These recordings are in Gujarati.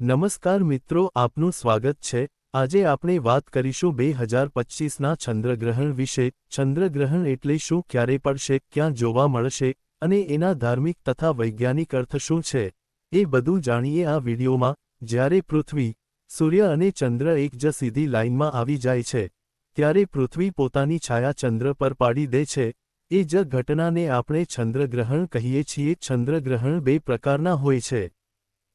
નમસ્કાર મિત્રો, આપનું સ્વાગત છે. આજે આપણે વાત કરીશું બે હજાર પચીસના ચંદ્રગ્રહણ વિશે. ચંદ્રગ્રહણ એટલે શું, ક્યારે પડશે, ક્યાં જોવા મળશે અને એના ધાર્મિક તથા વૈજ્ઞાનિક અર્થ શું છે? એ બધું જાણીએ આ વિડીયોમાં. જ્યારે પૃથ્વી, સૂર્ય અને ચંદ્ર એક જ સીધી લાઇનમાં આવી જાય છે, ત્યારે પૃથ્વી પોતાની છાયા ચંદ્ર પર પાડી દે છે. એ જ ઘટનાને આપણે ચંદ્રગ્રહણ કહીએ છીએ. ચંદ્રગ્રહણ બે પ્રકારના હોય છે.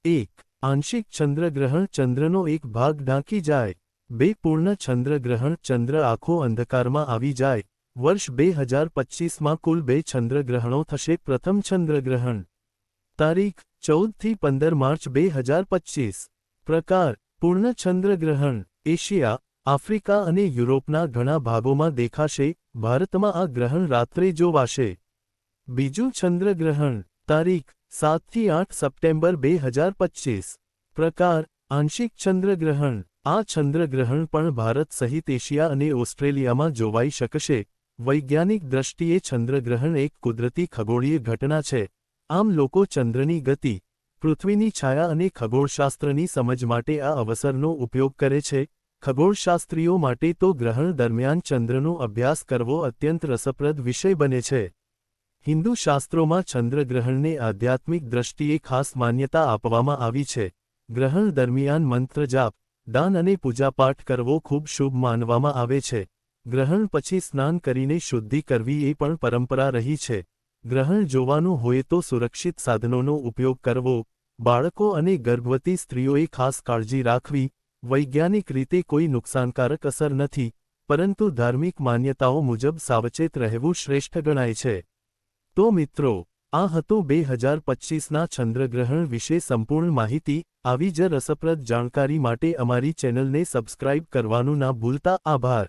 એક આંશિક ચંદ્રગ્રહણ ચંદ્રનો એક ભાગ ઢાંકી જાય, બે પૂર્ણ ચંદ્રગ્રહણ ચંદ્ર આખો અંધકારમાં આવી જાય. વર્ષ બે હજાર પચીસમાં કુલ બે ચંદ્રગ્રહણો થશે. પ્રથમ ચંદ્રગ્રહણ. તારીખ ચૌદથી પંદર માર્ચ બે હજાર પચીસ. પ્રકાર. પૂર્ણ ચંદ્રગ્રહણ. એશિયા, આફ્રિકા અને યુરોપના ઘણા ભાગોમાં દેખાશે. ભારતમાં આ ગ્રહણ રાત્રે જોવાશે. બીજું ચંદ્રગ્રહણ. તારીખ સાતથી આઠ સપ્ટેમ્બર બે હજાર પચીસ. પ્રકાર, આંશિક ચંદ્રગ્રહણ. આ ચંદ્રગ્રહણ પણ ભારત સહિત એશિયા અને ઓસ્ટ્રેલિયામાં જોવાઈ શકશે. વૈજ્ઞાનિક દ્રષ્ટિએ ચંદ્રગ્રહણ એક કુદરતી ખગોળીય ઘટના છે. આમ લોકો ચંદ્રની ગતિ, પૃથ્વીની છાયા અને ખગોળશાસ્ત્રની સમજ માટે આ અવસરનો ઉપયોગ કરે છે. ખગોળશાસ્ત્રીઓ માટે તો ગ્રહણ દરમિયાન ચંદ્રનો અભ્યાસ કરવો અત્યંત રસપ્રદ વિષય બને છે. હિન્દુ શાસ્ત્રોમાં ચંદ્રગ્રહણને આધ્યાત્મિક દ્રષ્ટિએ ખાસ માન્યતા આપવામાં આવી છે. ગ્રહણ દરમિયાન મંત્ર જાપ, દાન અને પૂજાપાઠ કરવો ખૂબ શુભ માનવામાં આવે છે. ગ્રહણ પછી સ્નાન કરીને શુદ્ધિ કરવી એ પણ પરંપરા રહી છે. ગ્રહણ જોવાનું હોય તો સુરક્ષિત સાધનોનો ઉપયોગ કરવો, બાળકો અને ગર્ભવતી સ્ત્રીઓએ ખાસ કાળજી રાખવી, વૈજ્ઞાનિક રીતે કોઈ નુકસાનકારક અસર નથી, પરંતુ ધાર્મિક માન્યતાઓ મુજબ સાવચેત રહેવું શ્રેષ્ઠ ગણાય છે. તો મિત્રો, આ હતો બે હજાર પચીસના ચંદ્રગ્રહણ વિશે સંપૂર્ણ માહિતી. આવી જ રસપ્રદ જાણકારી માટે અમારી ચેનલને સબસ્ક્રાઇબ કરવાનું ના ભૂલતા. આભાર.